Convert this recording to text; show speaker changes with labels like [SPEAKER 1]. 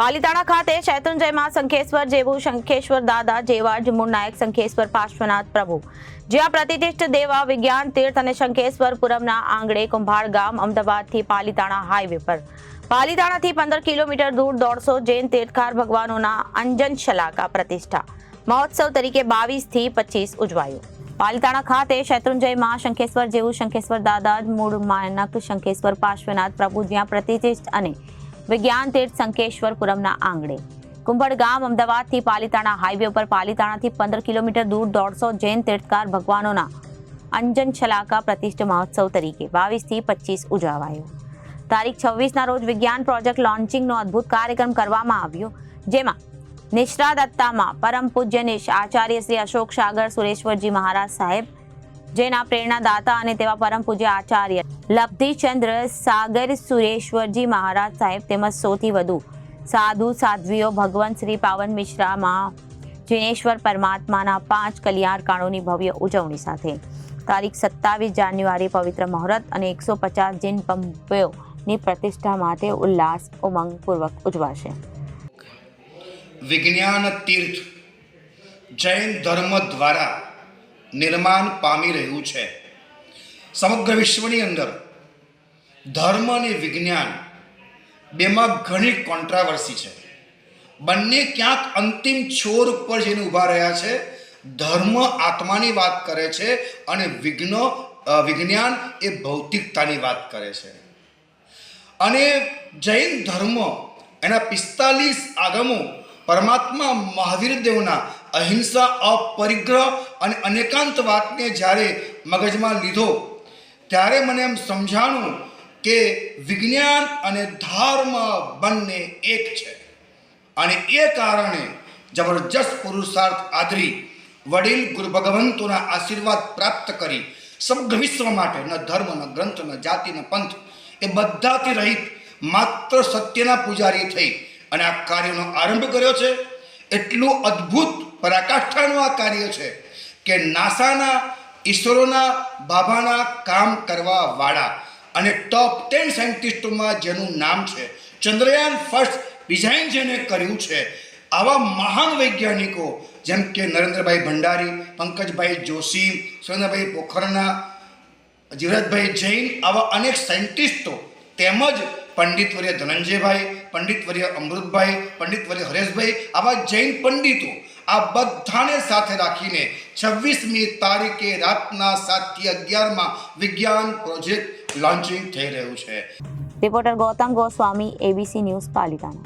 [SPEAKER 1] પાલીતાણા ખાતે શૈત્રુંજયમાં શંખેશ્વર જેવું શંખેશ્વર દાદા જેવા જ મૂળનાયક શંખેશ્વર, પાર્શ્વનાથ પ્રભુ. જ્યાં પ્રતિષ્ઠિત દેવા, વિજ્ઞાન, તીર્થ અને શંખેશ્વર પુરમના આંગણે કુંભાર ગામ અમદાવાદથી પાલીતાણા હાઈવે પર. પાલીતાણાથી પંદર કિલોમીટર દૂર દોઢસો જૈન તીર્થકાર ભગવાનોના અંજન શલાકા પ્રતિષ્ઠા. મહોત્સવ તરીકે બાવીસથી પચીસ ઉજવાયો. પાલીતાણા ખાતે શૈત્રુંજયમાં શંખેશ્વર જેવું શંખેશ્વર દાદા મૂળ માનક શંખેશ્વર, પાર્શ્વનાથ પ્રભુ જ્યાં પ્રતિષ્ઠિત અને વિજ્ઞાન તીર્થ સંકેશ્વરપુરમના આંગણે. કુંભળ ગામ અમદાવાદથી પાલિતાણા હાઈવે ઉપર પાલીતાણાથી પંદર કિલોમીટર દૂર દોઢસો જૈન તીર્થકાર ભગવાનોના અંજન છલાકા પ્રતિષ્ઠ મહોત્સવ તરીકે બાવીસથી પચીસ ઉજવાયો તારીખ છવ્વીસના રોજ વિજ્ઞાન પ્રોજેક્ટ લોન્ચિંગનો અદ્ભુત કાર્યક્રમ કરવામાં આવ્યો, જેમાં નિષ્ઠાદત્તામાં પરમ પૂજ્ય નિશ આચાર્ય શ્રી અશોક સાગર સુરેશ્વરજી મહારાજ સાહેબ જેના પ્રેરણાદાતા અને તેવા પરમ પૂજ્ય આચાર્ય લબ્ધિચંદ્ર સાગર સુરેશ્વરજી મહારાજ સાહેબ તેમજ સૌથી વધુ સાધુ સાધ્વીઓ ભગવાન શ્રી પાવન મિશ્રામાં જિનેશ્વર પરમાત્માના પાંચ કલ્યાણકાળોની ભવ્ય ઉજવણી સાથે. તારીખ સત્તાવીસ જાન્યુઆરી પવિત્ર મુહૂર્ત અને એકસો પચાસ જૈન પંપોની પ્રતિષ્ઠા માટે ઉલ્લાસ ઉમંગપૂર્વક ઉજવાશે.
[SPEAKER 2] વિજ્ઞાન તીર્થ જૈન ધર્મ દ્વારા નિર્માણ પામી રહ્યું છે. સમગ્ર વિશ્વની અંદર ધર્મ અને વિજ્ઞાન બેમાં ઘણી કોન્ટ્રાવર્સી છે. બંને ક્યાંક અંતિમ છોર ઉપર જઈને ઊભા રહ્યા છે. ધર્મ આત્માની વાત કરે છે અને વિઘ્ન વિજ્ઞાન એ ભૌતિકતાની વાત કરે છે. અને જૈન ધર્મ એના પિસ્તાલીસ આગમો પરમાત્મા મહાવીર દેવના અહિંસા, અપરિગ્રહ અને અનેકાંત વાતને જ્યારે મગજમાં લીધો, ત્યારે મને એમ સમજાણું કે વિજ્ઞાન અને ધર્મ બંને એક છે. અને એ કારણે જબરજસ્ત પુરુષાર્થ આદરી વડીલ ગુરુ ભગવંતોના આશીર્વાદ પ્રાપ્ત કરી સમગ્ર વિશ્વ માટે ન ધર્મ, ન ગ્રંથ, ન જાતિ, ન પંથ એ બધાથી રહિત માત્ર સત્યના પૂજારી થઈ અને આ કાર્યનો આરંભ કર્યો છે. એટલું અદ્ભુત પરાકાષ્ઠાનું આ કાર્ય છે કે નાસાના, ઈસરોના બાબાના કામ કરવા વાળા અને ટોપ ટેન સાયન્ટિસ્ટોમાં જેનું નામ છે, ચંદ્રયાન ફર્સ્ટ ડિઝાઇન જેને કર્યું છે, આવા મહાન વૈજ્ઞાનિકો જેમ કે નરેન્દ્રભાઈ ભંડારી, પંકજભાઈ જોશી, સુરેન્દ્રભાઈ પોખરના જીવરાજભાઈ જૈન, આવા અનેક સાયન્ટિસ્ટો તેમજ પંડિતવર્ય ધનંજયભાઈ પંડિતવર્ય અમૃતભાઈ પંડિતવર્ય હરેશભાઈ, આવા જૈન પંડિતો આ બધાને સાથે રાખીને છવ્વીસમી તારીખે રાતના સાતથી અગિયારમાં વિજ્ઞાન પ્રોજેક્ટ લોન્ચિંગ થઈ રહ્યું છે.
[SPEAKER 1] Reporter Gautam Goswami ABC news Palitana.